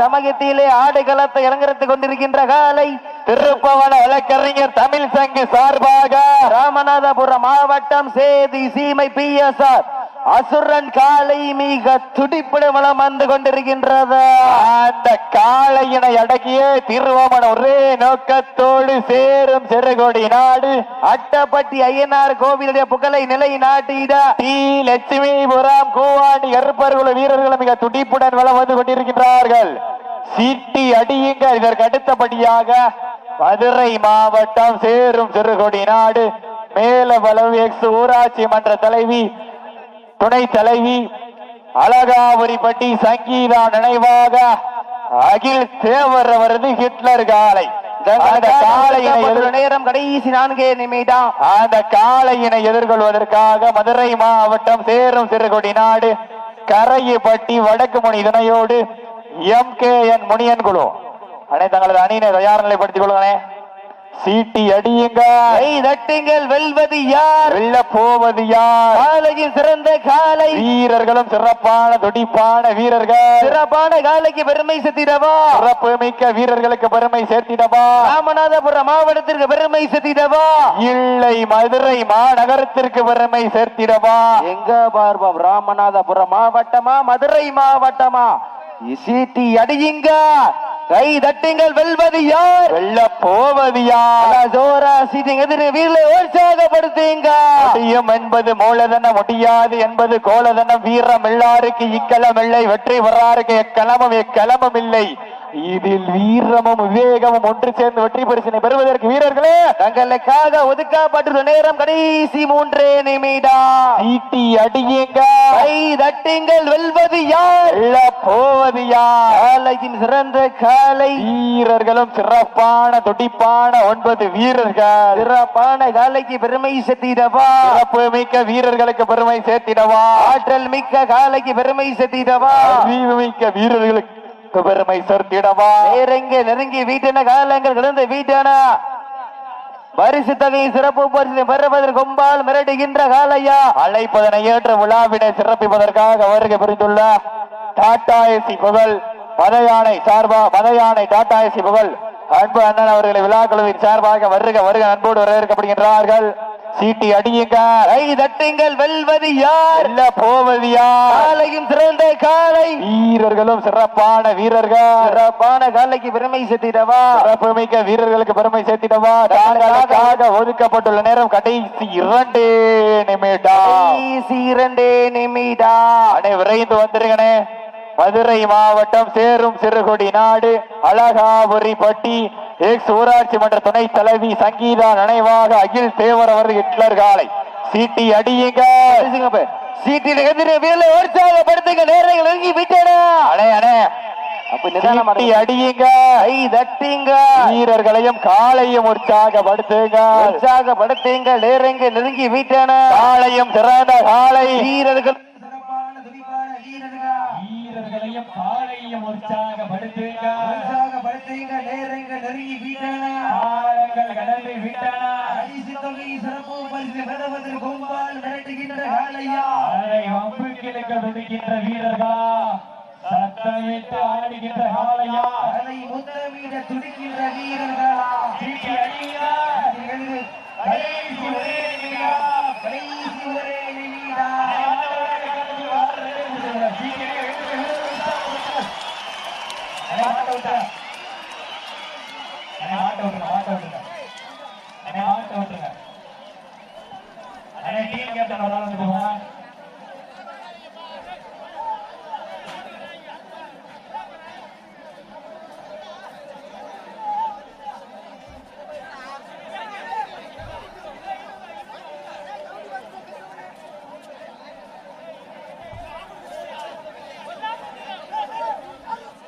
சமயத்திலே ஆடுகளத்தை இறங்கறத்து கொண்டிருக்கின்ற காலை திருப்பவன வழக்கறிஞர் தமிழ் சங்கு சார்பாக ராமநாதபுரம் மாவட்டம் சேதி சீமை பி எஸ் ஆர். அசுரன் காலை மிக துடிப்புடன் வளம் வந்து கொண்டிருக்கின்றது. அந்த காளையினை அடக்கிய திருவாமன் ஒரே நோக்கத்தோடு சேரும் சிறுகொடி நாடு. அட்டப்பட்டி ஐயனார் கோவிலுடைய புகழை நிலை நாட்டிட டி லட்சுமிபுரம் கூவாண்டி கருப்பர்குழு வீரர்கள் மிக துடிப்புடன் வளம் வந்து கொண்டிருக்கின்றார்கள். சீட்டி அடியுங்கள். இதற்கு அடுத்தபடியாக மதுரை மாவட்டம் சேரும் சிறுகொடி நாடு. மேல வளவு எக்ஸ் ஊராட்சி மன்ற தலைவி துணை தலைவி அழகாபுரிப்பட்டி சங்கீதா நினைவாக அகில் தேவர் அவரது ஹிட்லர் காலை. நேரம் கடைசி நான்கே நிமிடம். அந்த காளையினை எதிர்கொள்வதற்காக மதுரை மாவட்டம் சேரும் சிறுகுடி நாடு கரையப்பட்டி வடக்கு முனி துணையோடு எம் கே என் முனியன் குழு. அனை தங்களது அணியினை தயார் நிலைப்படுத்திக் கொள்ளுங்களே. சீட்டி அடியுங்க. தட்டுங்கள் வெல்வது யார்? வெல்ல போவது யார்? காலையில் சிறந்த காலை. வீரர்களும் சிறப்பான துடிப்பான வீரர்கள். சிறப்பான காலைக்கு பெருமை சேர்த்திடவா? சிறப்பு மிக்க வீரர்களுக்கு பெருமை சேர்த்திடவா? ராமநாதபுரம் மாவட்டத்திற்கு பெருமை சேர்த்திடவா? இல்லை மதுரை மாநகரத்திற்கு பெருமை சேர்த்திடவா? எங்க பார்ப்போம் ராமநாதபுரம் மாவட்டமா மதுரை மாவட்டமா? சீட்டி அடியுங்க. கை தட்டுங்கள் வெல்வது யார்? வெல்ல போவது யார்? ஜோரா சீட்டிங் எதிர வீரலை உற்சாகப்படுத்துங்க. முடியும் என்பது மூலதனம் முடியாது என்பது கோலதனம். வீரம் எல்லாருக்கு இக்களம் இல்லை வெற்றி வராருக்கு எக்களமும் எக்களமும் இல்லை. இதில் வீரமும் விவேகமும் ஒன்று சேர்ந்து வெற்றி பரிசினை பெறுவதற்கு வீரர்களே தங்களுக்காக ஒதுக்கப்பட்டுள்ள நேரம் கடைசி மூன்றே நிமிடம். ஈட்டி அடியுங்க. கை தட்டுங்கள் வெல்வது யார்? வெல்ல போவது யார் காலையின் சிறந்த காலை. வீரர்களும் சிறப்பான துடிப்பான ஒன்பது வீரர்கள். சிறப்பான காலைக்கு பெருமை சேர்த்திடவா? சிறப்பு மிக்க வீரர்களுக்கு பெருமை சேர்த்திடவா? ஆற்றல் மிக்க காலைக்கு பெருமை சேர்த்திடவா? மிக்க வீரர்களுக்கு பெருமை சேர்த்திடவா? நேரங்க நெருங்கி வீட்டன காலங்கள் கிடந்த வீட்டான. பரிசு தொகை சிறப்பு பரிசு பெறுவதற்கு கொம்பால் மிரட்டுகின்ற காலையா? அழைப்பதனை ஏற்ற விழாவினை சிறப்பிப்பதற்காக வருகை புரிந்துள்ள டாடா ஏசி புகழ் மதயானை சார்பா மதயானை டாடா ஏசி புகழ். அன்பு அண்ணன் அவர்களை விழா குழுவின் சார்பாக வருக வருக அன்போடு வரவேற்கப்படுகின்றார்கள். சீட்டி அடியுங்க கை தட்டுங்கள் வெல்வது யார்? வெல்ல போவது யார்? காலையும் சிறந்த காலை. வீரர்களும் சிறப்பான வீரர்கள். சிறப்பான காலைக்கு பெருமை சேர்த்திடவா? சிறப்பு மிக்க வீரர்களுக்கு பெருமை சேர்த்திடவா? தாங்களுக்காக ஒதுக்கப்பட்டுள்ள நேரம் கடைசி இரண்டு நிமிடம். இரண்டே நிமிடம். விரைந்து வந்துருங்கண்ணே மதுரை மாவட்டம் சேரும் சிறுகுடி நாடு அழகாபுரிப்பட்டி எக்ஸ் ஊராட்சி மன்ற துணை தலைவி சங்கீதா நினைவாக அகில் தேவர் அவர் ஹிட்லர் காலை. சீட்டி அடியுங்க. சீட்டில் எதிர வீரலை உற்சாகப்படுத்துங்க. நேரங்கள் நெருங்கி விட்டன. அடே அடியுங்க. தட்டிங்க. வீரர்களையும் காலையும் உற்சாகப்படுத்துங்க. உற்சாகப்படுத்துங்க. நேரங்க நெருங்கி விட்டன. காலையும் சிறந்த காலை. வீரர்கள் காலையும் உற்சாகப்படுத்துங்க உற்சாகப்படுத்துங்க நேரங்க நெருங்கி விட்டன காலங்கள் கடந்து விட்டன பரிசு தொகை சிறப்பு பரிசு பெறுவதற்கு கொம்பால் மிரட்டுகின்ற காலையா அதை வம்புக்கிழக்க துடிக்கின்ற வீரர்களா சத்தமிட்டு ஆடுகின்ற காலையா அதை முத்தமிட துடிக்கின்ற வீரர்களா கடைசி した。